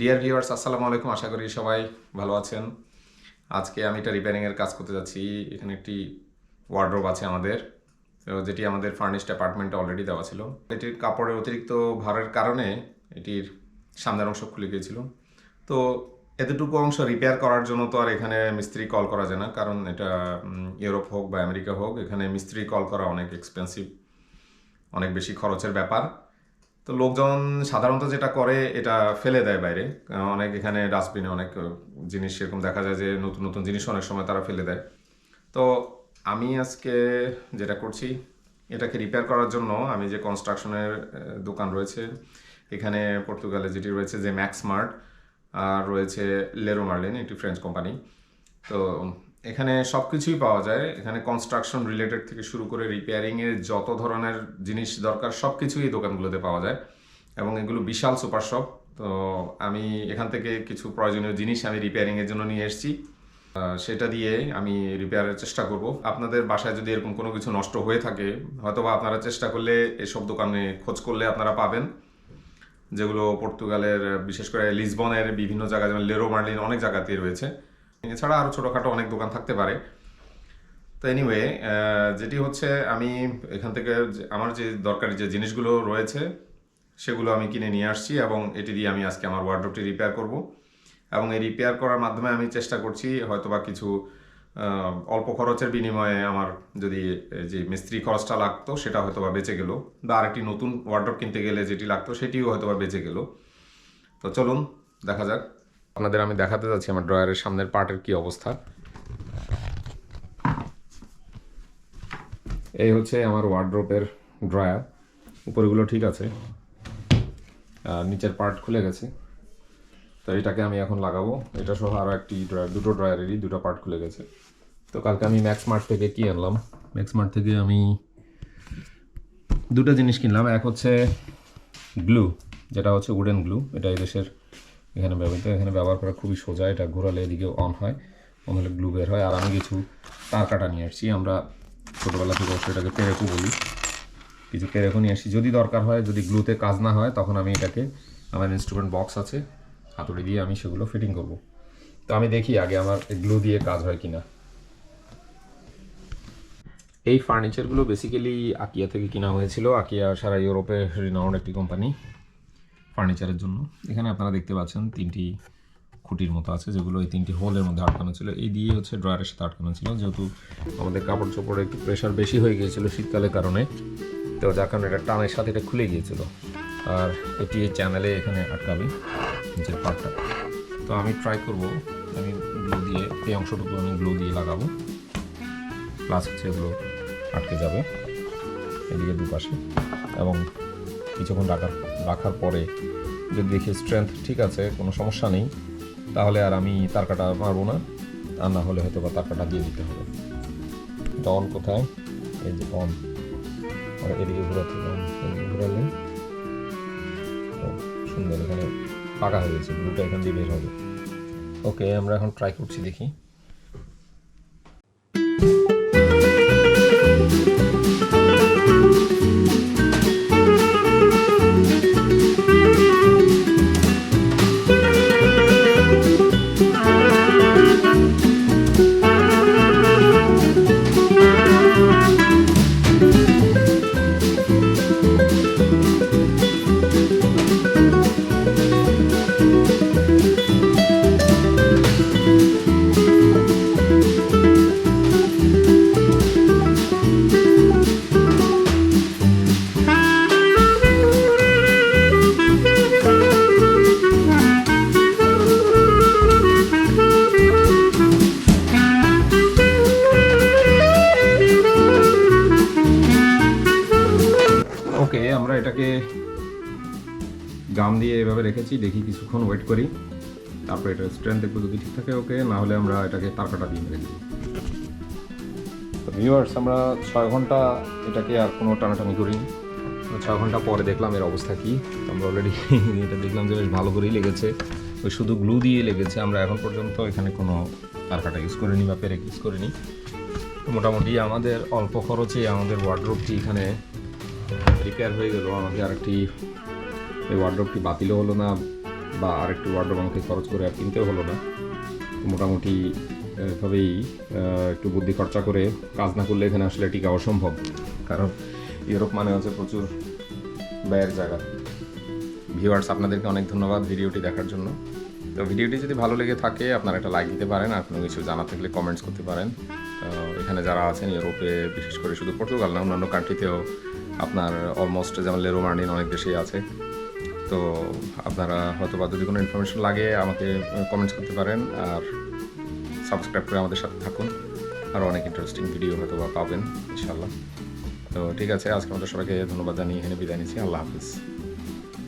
Dear viewers আসসালামু আলাইকুম। আশা করি সবাই ভালো আছেন। আজকে আমি একটা রিপেয়ারিংয়ের কাজ করতে যাচ্ছি। এখানে একটি ওয়ার্ড্রোব আছে আমাদের। যেটি আমাদের ফার্নিশড অ্যাপার্টমেন্টে অলরেডি দেওয়া ছিল। এটির কাপড়ের অতিরিক্ত ভারের কারণে এটির সামনের অংশ খুলে গিয়েছিল। তো এতটুকু অংশ রিপেয়ার করার জন্য তো আর এখানে মিস্ত্রি কল করা যায় না। কারণ এটা ইউরোপ হোক বা আমেরিকা হোক, এখানে মিস্ত্রি কল করা অনেক এক্সপেন্সিভ অনেক বেশি খরচের ব্যাপার। তো লোকজন সাধারণত যেটা করে, এটা ফেলে দেয় বাইরে। অনেক এখানে ডাস্টবিনে অনেক জিনিস সেরকম দেখা যায় যে নতুন নতুন জিনিস অনেক সময় তারা ফেলে দেয়। তো আমি আজকে যেটা করছি, এটাকে রিপেয়ার করার জন্য আমি যে কনস্ট্রাকশনের দোকান রয়েছে, এখানে পর্তুগালে যেটি রয়েছে যে ম্যাক্স মার্ট আর রয়েছে লেরো মার্লিন একটি ফ্রেঞ্চ কোম্পানি তো এখানে সব কিছুই পাওয়া যায়। এখানে কনস্ট্রাকশন রিলেটেড থেকে শুরু করে রিপেয়ারিংয়ের যত ধরনের জিনিস দরকার সব কিছুই এই দোকানগুলোতে পাওয়া যায়। এবং এগুলো বিশাল সুপার শপ তো আমি এখান থেকে কিছু প্রয়োজনীয় জিনিস আমি রিপেয়ারিংয়ের জন্য নিয়ে এসেছি। সেটা দিয়ে আমি রিপেয়ারের চেষ্টা করব। আপনাদের বাসায় যদি এরকম কোনো কিছু নষ্ট হয়ে থাকে, হয়তোবা আপনারা চেষ্টা করলে এসব দোকানে খোঁজ করলে আপনারা পাবেন। যেগুলো পর্তুগালের, বিশেষ করে লিসবনের বিভিন্ন জায়গা যেমন লেরো মার্লিন অনেক জায়গাতেই রয়েছে। এছাড়া আরও ছোটোখাটো অনেক দোকান থাকতে পারে। তো এনিওয়ে যেটি হচ্ছে আমি এখান থেকে আমার যে দরকারি যে জিনিসগুলো রয়েছে, সেগুলো আমি কিনে নিয়ে আসছি এবং এটি দিয়ে আমি আজকে আমার ওয়ার্ড্রোবটি রিপেয়ার করব। এবং এই রিপেয়ার করার মাধ্যমে আমি চেষ্টা করছি হয়তোবা কিছু অল্প খরচের বিনিময়ে আমার যদি যে মিস্ত্রি খরচটা লাগতো, সেটা হয়তোবা বেঁচে গেল বা আরেকটি নতুন ওয়ার্ড্রোব কিনতে গেলে যেটি লাগতো, সেটিও হয়তোবা বেঁচে গেল। তো চলুন, দেখা যাক। আপনাদের আমি দেখাতে যাচ্ছি আমার ড্রয়ারের সামনের পার্টের কি অবস্থা। এই হচ্ছে আমার ওয়ার্ড্রোপের ড্রয়ার উপরেগুলো ঠিক আছে। নিচের পার্ট খুলে গেছে। তো এটাকে আমি এখন লাগাবো। এটা সহ আরও একটি ড্রয়ার দুটো ড্রয়ারেরই দুটো পার্ট খুলে গেছে। তো কালকে আমি ম্যাক্স মার্ট থেকে কি আনলাম? ম্যাক্স মার্ট থেকে আমি দুটো জিনিস কিনলাম। এক হচ্ছে গ্লু যেটা হচ্ছে উডেন গ্লু এটা এই দেশের এখানে ব্যবহৃত, এখানে ব্যবহার করা খুবই সোজা, এটা ঘোরালে এদিকে অন হয় অন হলে গ্লু বের হয়। আর আমি কিছু তার কাটা নিয়ে আসছি, আমরা ছোটোবেলা থেকে অবশ্যই এটাকে পেরেকু বলি। কিছু পেরেকু নিয়ে আসছি, যদি দরকার হয়, যদি গ্লুতে কাজ না হয়, তখন আমি এটাকে, আমার ইনস্ট্রুমেন্ট বক্স আছে, হাতুড়ি দিয়ে আমি সেগুলো ফিটিং করব। তো আমি দেখি আগে আমার গ্লু দিয়ে কাজ হয় কিনা। এই ফার্নিচারগুলো বেসিক্যালি আকিয়া থেকে কেনা হয়েছিল। আকিয়া সারা ইউরোপে রিনাউন্ড একটি কোম্পানি ফার্নিচারের জন্য। এখানে আপনারা দেখতে পাচ্ছেন তিনটি খুঁটির মতো আছে, যেগুলো এই তিনটি হোলের মধ্যে আটকানো ছিল। এই দিয়ে হচ্ছে ড্রয়ারের সাথে আটকানো ছিল, যেহেতু আমাদের কাপড় চোপড়ে একটু প্রেশার বেশি হয়ে গিয়েছিল শীতকালের কারণে। তো যার কারণে এটা টানের সাথে এটা খুলে গিয়েছিল। আর এটি এই চ্যানেলে এখানে আটকাবে নিচের পার্টটা তো আমি ট্রাই করব, আমি গ্লু দিয়ে, এই অংশটুকু আমি গ্লো দিয়ে লাগাবো। প্লাস হচ্ছে এগুলো আটকে যাবে এদিকে দুপাশে। এবং কিছুক্ষণ রাখার রাখার পরে যদি দেখি স্ট্রেংথ ঠিক আছে, কোনো সমস্যা নেই, তাহলে আর আমি তার কাটা মারবো না, আর না হলে হয়তো বা তার কাটা দিয়ে দিতে হবে। এটা অন কোথায়? এই যে অন এদিকে ঘোরাতে অন সুন্দর, এখানে পাকা হয়ে গেছে ব্লুটা এখান দিয়ে বের হবে। ওকে আমরা এখন ট্রাই করছি দেখি। গাম দিয়ে এভাবে রেখেছি দেখি কিছুক্ষণ ওয়েট করি। তারপরে এটা স্ট্রেংথ দেখব যদি ঠিক থাকে ওকে না হলে আমরা এটাকে তার কাটা দিয়ে মেরে দিই। তো ভিউয়ার্স আমরা ছয় ঘণ্টা এটাকে আর কোনো টানাটানি করিনি। ছয় ঘণ্টা পরে দেখলাম এর অবস্থা কি। আমরা অলরেডি এটা দেখলাম যে বেশ ভালো করেই লেগেছে। ওই শুধু গ্লু দিয়ে লেগেছে। আমরা এখন পর্যন্ত এখানে কোনো তারকাটা ইউজ করিনি বা পেরেক ইউজ করিনি। মোটামুটি আমাদের অল্প খরচে আমাদের ওয়ার্ড্রোবটি এখানে রিপেয়ার হয়ে গেল। আমাদের আরেকটি এই ওয়ার্ড্রোবটি বাতিলও হলো না, বা আরেকটি ওয়ার্ড্রোব আমাকে খরচ করে আর কিনতেও হলো না। মোটামুটি এভাবেই একটু বুদ্ধি খরচা করে কাজ না করলে এখানে আসলে টিকা অসম্ভব। কারণ ইউরোপ মানে হচ্ছে প্রচুর ব্যয়ের জায়গা। ভিউয়ার্স আপনাদেরকে অনেক ধন্যবাদ ভিডিওটি দেখার জন্য। তো ভিডিওটি যদি ভালো লেগে থাকে, আপনারা একটা লাইক দিতে পারেন, আর কোনো কিছু জানা থাকলে কমেন্টস করতে পারেন। এখানে যারা আছেন ইউরোপে, বিশেষ করে শুধু পর্তুগাল না, অন্যান্য কান্ট্রিতেও আপনার অলমোস্ট যেমন লেরো মার্নিন অনেক দেশেই আছে। তো আপনারা হয়তো বা যদি কোনো ইনফরমেশন লাগে, আমাকে কমেন্টস করতে পারেন আর সাবস্ক্রাইব করে আমাদের সাথে থাকুন। আরও অনেক ইন্টারেস্টিং ভিডিও হয়তো বা পাবেন ইনশাল্লাহ তো ঠিক আছে, আজকে আমাদের সবাইকে ধন্যবাদ জানিয়ে এখানে বিদায় নিচ্ছি। আল্লাহ হাফিজ।